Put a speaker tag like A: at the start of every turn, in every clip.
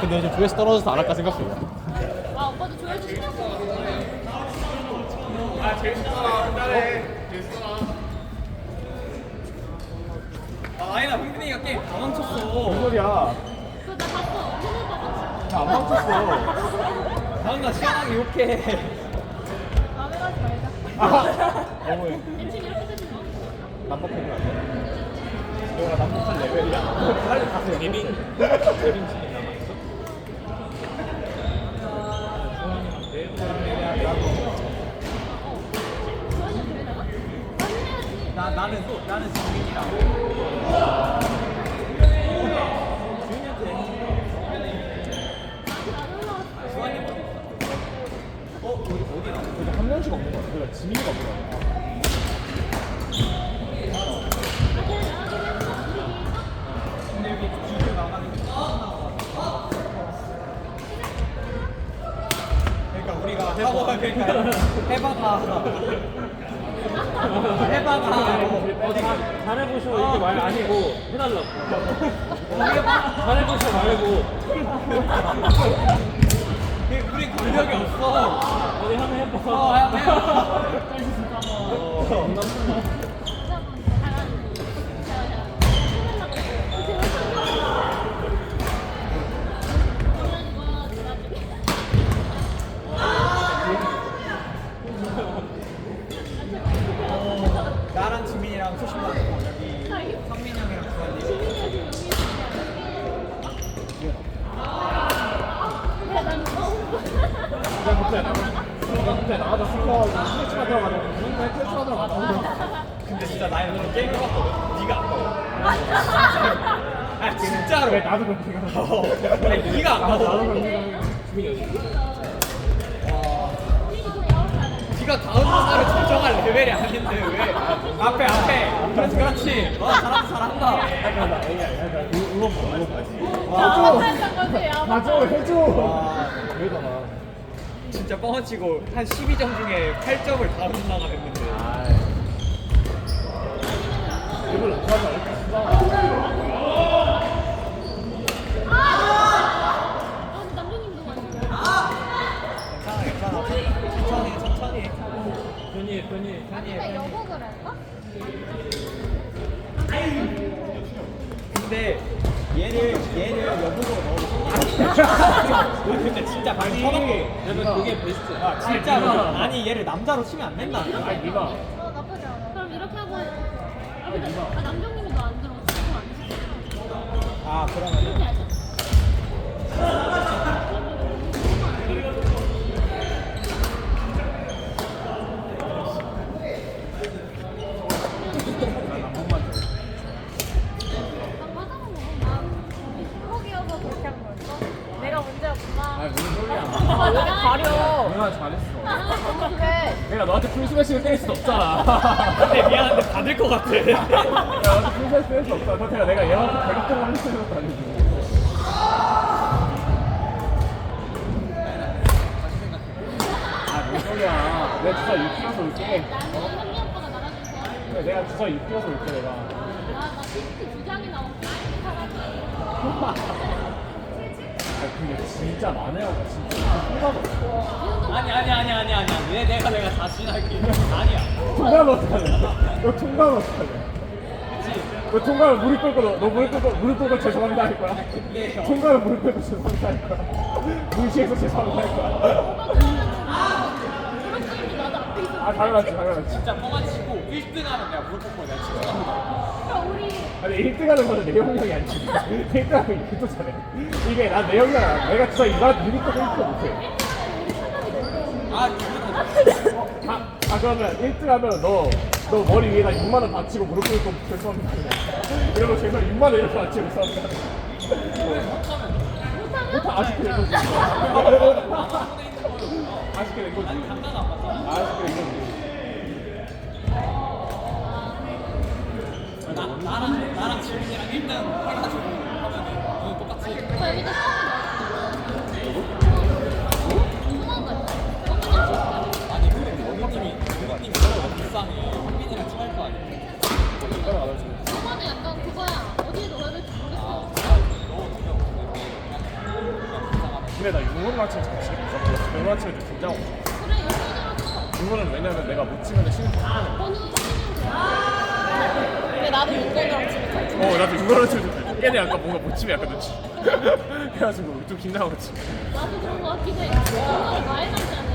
A: 근데 요즘 조회수 떨어져서 안 할까 생각 중이야.
B: 아 오빠도 조회수 신경 써.
C: 아, 아니다, 흥민이가 게임 다.
A: 무슨 소리야?
B: 그거 나 봤어. 언니 오빠 봤어.
A: 나안 멈췄어.
C: 다음날 시원하게 욕해.
B: 마음에 가지 말자.
A: 아, 너무해.
B: 인칭 이렇게 되지 마.
A: 남북해는 안 돼. 너가 남북한 레벨이야. 빨리 가세요. 예빈. 예빈 지금 남아있어?
B: 조회수 그래다가? 난 해야지.
C: 나, 나는 또, 나는 지민이랑. 지민이한테.
B: 안 올라왔어.
C: 수환이 어디 있어? 어, 어디, 어디나?
A: 명씩 없는 거 같아. 그러니까 지민이가 없는 거 같아.
C: 우리가 그러니까 해봐가 해봐가 어디
A: 잘해보셔 이게 말 아니고 해달라고. 잘해보셔 말고.
C: 우리 근력이 없어
A: 어디 한번 해봐.
C: 어 해- 해.
A: 어,
C: 나랑 지민이랑 소식 받고 여기 성민 형이랑 주환이
A: 내가 그때 나가. 내가 그때 나가다 슬퍼가지고 스트레치만 들어가지고 맨날 스트레치만 들어가다가
C: 나는 너무 게임 해봤거든 네가 아까워 아 진짜로
A: 왜 나도 그렇게
C: 어,
A: 생각해?
C: 아니, 네가
A: 나도 나도
C: 아까워
A: 그렇게 어디?
C: 네가 다음 누나를 결정할 레벨이 아닌데 왜 앞에 앞에 그렇지 그렇지 와 잘한다 잘한다
A: 애야. 약간 응원 봐 응원 봐지.
B: 아,
A: 가져 해줘.
C: 와
A: 그러잖아.
C: 진짜 뻥치고 한 12점 중에 8점을 다음 누나가 했는데 근데 많이 쳐놓고
A: 약간 그게 베스트야.
C: 아 진짜로 아니 얘를 남자로 치면 안 된다
A: 아니 네가
B: 어 나쁘지 않아. 그럼 이렇게 하고 아 근데 아, 남정님도 안 들어. 그거 안 돼.
C: 아
B: 이렇게
C: 그러면 받을 것 같아
A: 야, 수 없어. 그렇다고 내가 얘한테 대각종을 할수 있는 것도 아니고. 아, 뭔 소리야. 내가 주사 6kg서 올게. 그래, 내가 주사 6kg서 올게, 내가.
B: 나나 틴트 두 장이
A: 아, 근데 진짜 만회하고 진짜 없어.
C: 아니 아니 아니 아니 아니 내 내가 내가 자신할게 아니야
A: 통과는 어떡하냐? 너 통과는 어떡하냐? 너 통과는 무릎 꿇고 너, 너 무릎 꿇고 무릎 꿇고 죄송합니다 할 거야?
C: 근데
A: 통과는 무릎 꿇고 죄송합니다 할 거야? 무시해서 죄송합니다 할 거야? 아 당연하지 당연하지
C: 진짜 뻥아치고 1등 하면 내가 무릎 꿇고 내가 진짜
A: 아니 1등 하는 거는 내 형량이 아니지. 1등 하면 이것도 잘해 이게 난내 형량 내가 진짜 이만 유니콘 1등 못해
C: 아 이거
A: 아, 아 그러면 1등 하면 너, 너 머리 위에다 6만 원 받치고 무릎 꿇고 죄송합니다. 이러고 죄송 6만 원 이렇게 받치고 죄송합니다. 못하 아쉽게 된 거지. 아쉽게 된 거지
C: 장난 안 맞잖아
A: 아쉽게 된 거지
C: 나, 나랑 나랑 지민이랑 1등 해가지고 하면은 너는 똑같이
B: 여기다
C: 아니 근데 거 아니야. 아, 아, 너무.
A: 근데 나잘좀 긴장하고. 융호는 왜냐면 내가 못 치면 신경 좀 쓰는
B: 번호
D: 근데 나도 윤건이랑 집에 잘.
A: 어, 나도 치면 좀 걔네 아까 뭔가 못 치면 약간 눈치. 그래가지고 좀 긴장하고 치.
B: 나도 그런 거 같긴 해. 많이 남자네.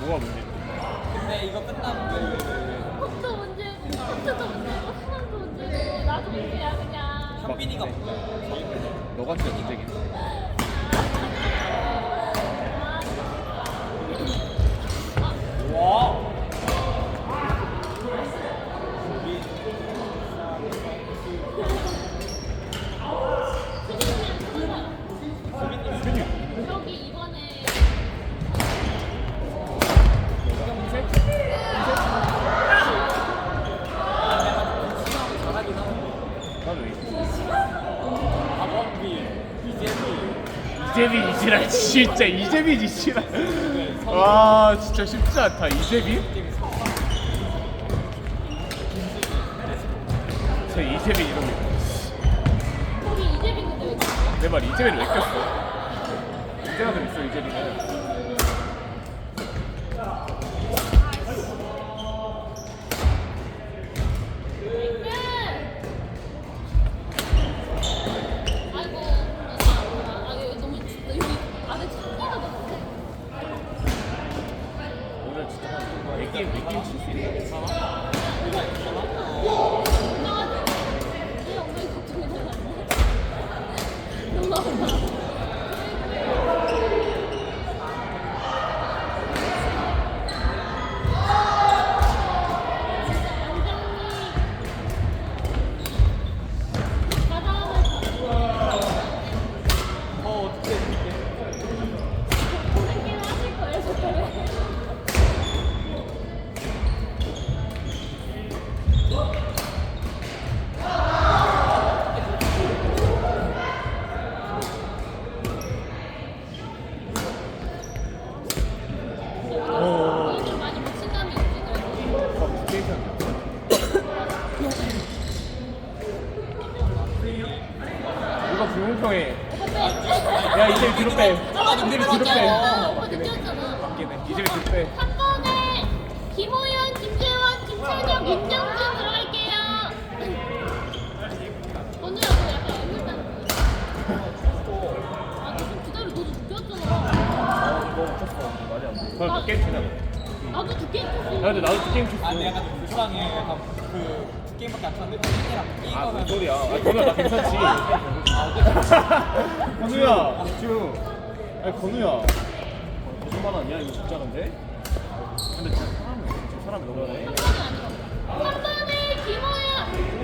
A: 뭐가 문제?
C: 근데 이거 끝나면
B: 컵도 문제고, 컵도 문제고, 수건도 문제고, 나도 문제야 그냥.
C: 현빈이가
A: 진짜 문제긴.
C: 와
B: 여기 이번에
A: 나도 이-
C: 박원빈 이재민
A: 이재빈 이지랄 진짜 이재빈 이지랄. 와 진짜 쉽지 않다 이재빈. 저 이재빈 이름이
B: 거기 이재빈 근데 왜 그러냐?
A: 내말 이재빈을 왜 꼈어? 이재빈 있어 이재빈은. 몇 게임 칠수 있나 괜찮아?
B: 걱정하지. 이 엉덩이 걱정이 너무 아파.
C: 어 어떻게 이렇게
B: 오늘 많이 미친 감이 있지 그래도.
A: 이거 불공평해. 야 이재빈 뒤로 빼. 이재빈 뒤로 빼.
B: 오빠 느꼈잖아.
A: 바뀌네. 이재빈 뒤로 빼.
B: 3번에 김호연, 김재원, 김찬혁, 윤정준 들어갈게요. 오늘하고 약간 애물단. 아, 기다려. 너도 느꼈잖아.
A: 돼. 그럼 게임 치냐?
B: 나도 두 게임 쳤어.
A: 야 근데 나도 두 게임 쳤어.
C: 아 근데 약간 좀 불쌍해 약간 그두 게임밖에 안 쳤는데 현빈이랑 게임
A: 아, 뭔 소리야. 아, 건우야, 나 괜찮지. 건우야, 지금. 아니, 건우야. 거짓말 아니야? 이거 진짜인데? 근데 진짜 사람이, 진짜 사람이 너무 많네.
B: 3번에 김호연,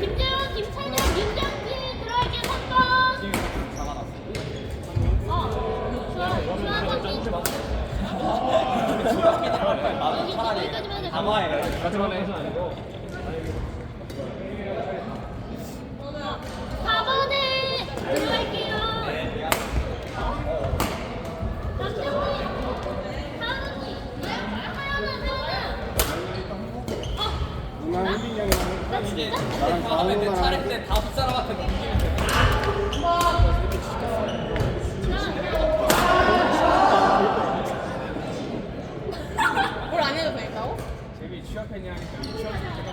B: 김재원, 김찬혁, 윤정준 들어갈게요. 3번.
C: 게임이 좀 작아놨어
B: 어. 좋아. 좋아. 여기
C: 차라리
B: 여기까지만 하자.
C: 강화해
A: 마지막에
B: 4번에 들어갈게요. 남정이, 하은이, 하연아, 하연아. 어, 나, 나
C: 이게
B: 진짜?
C: 다음에 내 차례인데 다섯 사람한테 넘기면 돼
D: 뭘 안 해도 되겠다고?
C: 재미 취업했냐 하니까 취업했냐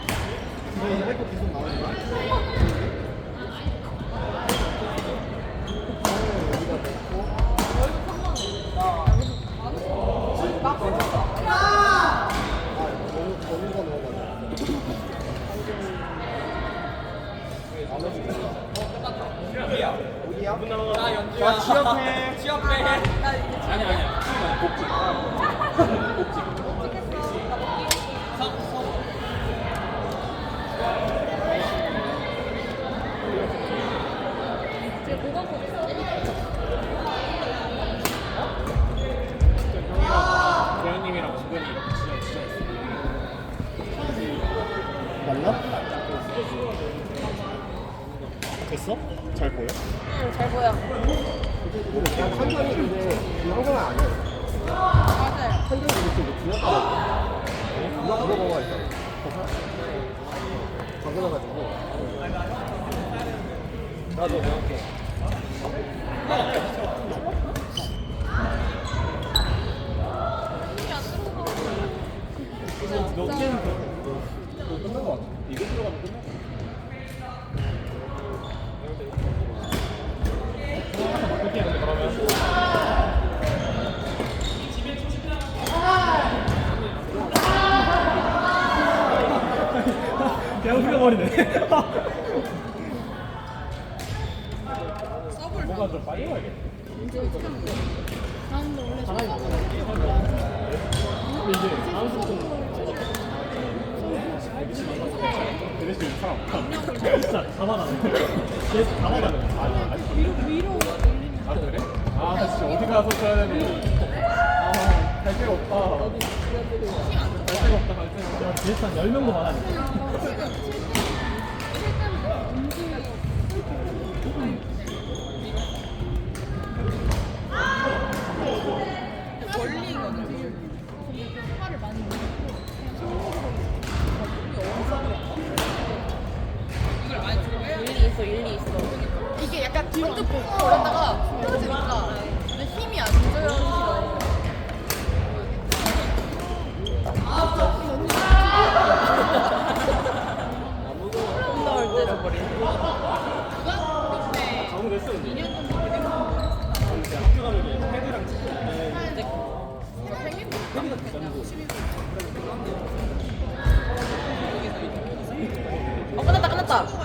C: 어디야? 어디야? 나 연주야. 나 취업해. 취업해. 아니 아니야. 복직. 복직. 성 성.
D: 지금 뭐가 보 고
A: 진짜 진짜
E: 맞나? 됐어? 잘 보여?
D: 응, 잘 보여.
E: 근데 안 해.
D: 아,
A: 한정이 이렇게 뭐. 누가. 나도 배울게. 그. 그냥 흘려버리네. 뭐가 좀 빨리 가야겠다.
B: 나는 원래
A: 근데 이제 다음 수좀 대신 사람. 진짜 다 받아내. 계속 다 받아내. 아니.
B: 위로 위로
A: 아, 그래? 아, 진짜 어디 가서 써야 아, 갈 데가 없다. 갈 데가 없다, 갈 데가 없다. 야, DX 한 10명도 많아야
B: 화를
D: 올렸다가 떨어지니까 근데 힘이 안어 끝났다 끝났다